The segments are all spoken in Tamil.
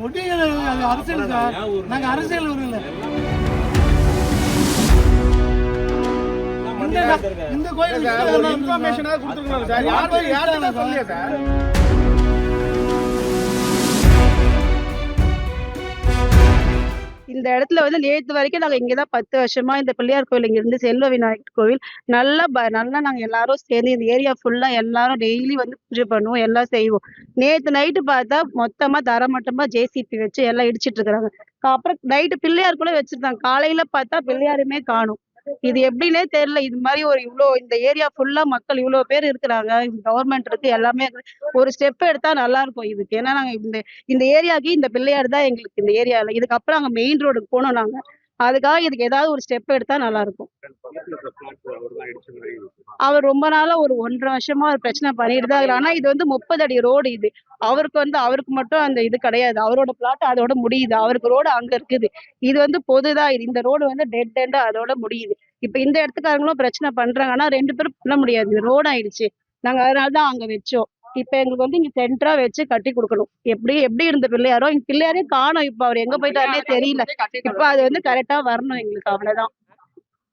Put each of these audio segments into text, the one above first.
அது அரசியல் சார். நாங்க அரசியல் இல்ல. இந்த கோயில் ஒரு இன்ஃபர்மேஷனா கொடுத்துருக்கணும் சார். யாரு யாருமே சொல்லலையா சார்? இந்த இடத்துல வந்து நேற்று வரைக்கும் நாங்க இங்கதான் பத்து வருஷமா இந்த பிள்ளையார் கோயில் இங்க இருந்து செல்வ விநாயகர் கோவில் நல்லா ப- நல்லா நாங்க எல்லாரும் சேர்ந்து இந்த ஏரியா ஃபுல்லா எல்லாரும் டெய்லி வந்து பூஜை பண்ணுவோம் எல்லாம் செய்வோம். நேத்து நைட்டு பார்த்தா மொத்தமா தரமட்டமா ஜேசிபி வச்சு எல்லாம் இடிச்சிட்டு இருக்காங்க அப்புறம் நைட்டு பிள்ளையார் கூட வச்சிருந்தாங்க. காலையில பார்த்தா பிள்ளையாருமே காணும். இது எப்படின்னே தெரியல. இது மாதிரி ஒரு இவ்ளோ இந்த ஏரியா ஃபுல்லா மக்கள் இவ்வளோ பேர் இருக்கிறாங்க. கவர்மெண்ட் இருக்கு எல்லாமே ஒரு ஸ்டெப் எடுத்தா நல்லா இருக்கும் இதுக்கு. ஏன்னா நாங்க இந்த இந்த ஏரியாக்கு இந்த பிள்ளையார் தான் எங்களுக்கு இந்த ஏரியால இதுக்கப்புறம் அங்க மெயின் ரோடுக்கு போனோம் நாங்க. அதுக்காக இதுக்கு ஏதாவது ஒரு ஸ்டெப் எடுத்தா நல்லா இருக்கும். அவர் ரொம்ப நாளா ஒரு ஒன்றரை வருஷமா ஒரு பிரச்சனை பண்ணிட்டு தான் ஆனா இது வந்து முப்பது அடி ரோடு இது. அவருக்கு வந்து அவருக்கு மட்டும் அந்த இது கிடையாது. அவரோட பிளாட் அதோட முடியுது. அவருக்கு ரோடு அங்க இருக்குது. இது வந்து பொதுதான் இது இந்த ரோடு வந்து டெட் எண்டு அதோட முடியுது. இப்ப இந்த இடத்துக்காரங்களும் பிரச்சனை பண்றாங்க ஆனா ரெண்டு பேரும் பண்ண முடியாது. ரோடு ஆயிடுச்சு. நாங்க அதனால தான் அங்க வச்சோம். இப்ப எங்களுக்கு வந்து இங்க சென்டரா வச்சு கட்டி கொடுக்கணும். எப்படி எப்படி இருந்த பிள்ளையாரோ இங்க பிள்ளையாரே காணோம். இப்ப அவர் எங்க போயிட்டாருன்னே தெரியல. இப்ப அது வந்து கரெக்டா வரணும் எங்களுக்கு அவ்வளவுதான்.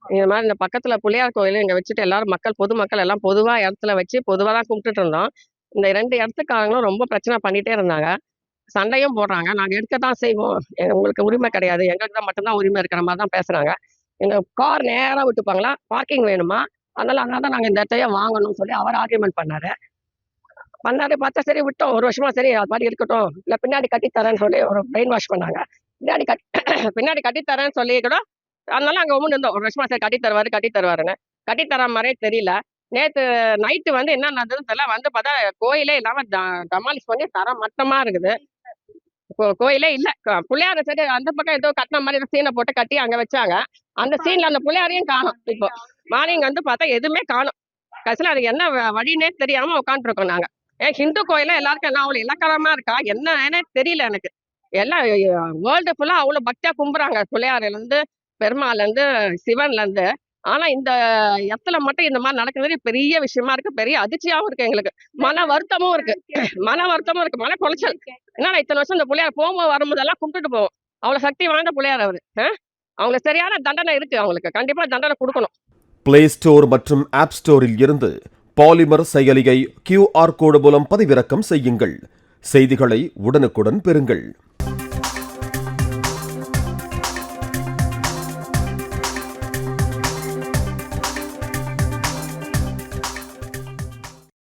இந்த மாதிரி இந்த பக்கத்துல புளியார் கோயில் இங்க வச்சுட்டு எல்லாரும் மக்கள் பொதுமக்கள் எல்லாம் பொதுவா இடத்துல வச்சு பொதுவா தான் கும்பிட்டுட்டு இருந்தோம். இந்த ரெண்டு இடத்துக்காரங்களும் ரொம்ப பிரச்சனை பண்ணிட்டே இருந்தாங்க. சண்டையும் போடுறாங்க. நாங்க எடுக்கத்தான் செய்வோம். எ- உங்களுக்கு உரிமை கிடையாது. எங்களுக்கு தான் மட்டும்தான் உரிமை இருக்கிற மாதிரி தான் பேசுறாங்க. எங்கள் கார் நேராக விட்டுப்பாங்களா? பார்க்கிங் வேணுமா? அதனால அதனால தான் நாங்கள் இந்த இடத்தையே வாங்கணும்னு சொல்லி அவர் ஆர்கியூமெண்ட் பண்ணார். பண்ணாரு பார்த்தா சரி விட்டோம். ஒரு வருஷமா சரி அது மாதிரி இருக்கட்டும். இல்லை பின்னாடி கட்டி தரேன்னு சொல்லி ஒரு பிரெயின் வாஷ் பண்ணாங்க. பின்னாடி கட்டி பின்னாடி கட்டி தரேன்னு சொல்லி கூட அதனால அங்கே ஒன்று இருந்தோம். ஒரு வருஷமா சரி கட்டி தருவாரு கட்டி தருவாருன்னு. கட்டி தர மாதிரியே தெரியல. நேற்று நைட்டு வந்து என்ன நடந்ததுன்னு தெரியல. வந்து பார்த்தா கோயிலே இல்லாம டமாலிஷ் பண்ணி தரம் மட்டமாக இருக்குது. கோயிலே இல்ல. புள்ளையார சரி அந்த பக்கம் ஏதோ கட்டின மாதிரி சீனை போட்டு கட்டி அங்க வச்சாங்க. அந்த சீன்ல அந்த புள்ளையாரையும் காணும் இப்போ. மார்னிங் வந்து பார்த்தா எதுவுமே காணும். கடைசியில் அது என்ன வழினே தெரியாம உட்காந்துருக்கோம் நாங்க. ஏன் ஹிந்து கோயில எல்லாருக்கும் எல்லாம் அவ்வளவு இலக்கணமா இருக்கா? என்னன்னே தெரியல எனக்கு. எல்லாம் வேர்ல்டு ஃபுல்லா அவ்வளவு பக்தியா கும்புறாங்க பிள்ளையார்ல இருந்து பெருமாள்ல இருந்து சிவன்ல இருந்து ஆனா இந்த இடத்துல மட்டும் இந்த மாதிரி நடக்கிறது பெரிய விஷயமா இருக்கு. பெரிய அதிர்ச்சியாவும் இருக்கு எங்களுக்கு. மன வருத்தமும் இருக்கு. மன வருத்தமும் இருக்கு. மன குலைச்சல். என்னடா இத்தனை வருஷம் இந்த பிள்ளையார் போகும்போது வரும்போதெல்லாம் கும்பிட்டுட்டு போவோம். அவ்வளவு சக்தி வாய்ந்த பிள்ளையார் அவரு. அவங்க அவங்களுக்கு சரியான தண்டனை இருக்கு அவங்களுக்கு. கண்டிப்பா தண்டனை கொடுக்கணும். பிளே ஸ்டோர் மற்றும் ஆப் ஸ்டோரில் இருந்து பாலிமர் செயலியை கியூஆர் கோடு மூலம் பதிவிறக்கம் செய்யுங்கள். செய்திகளை உடனுக்குடன் பெறுங்கள்.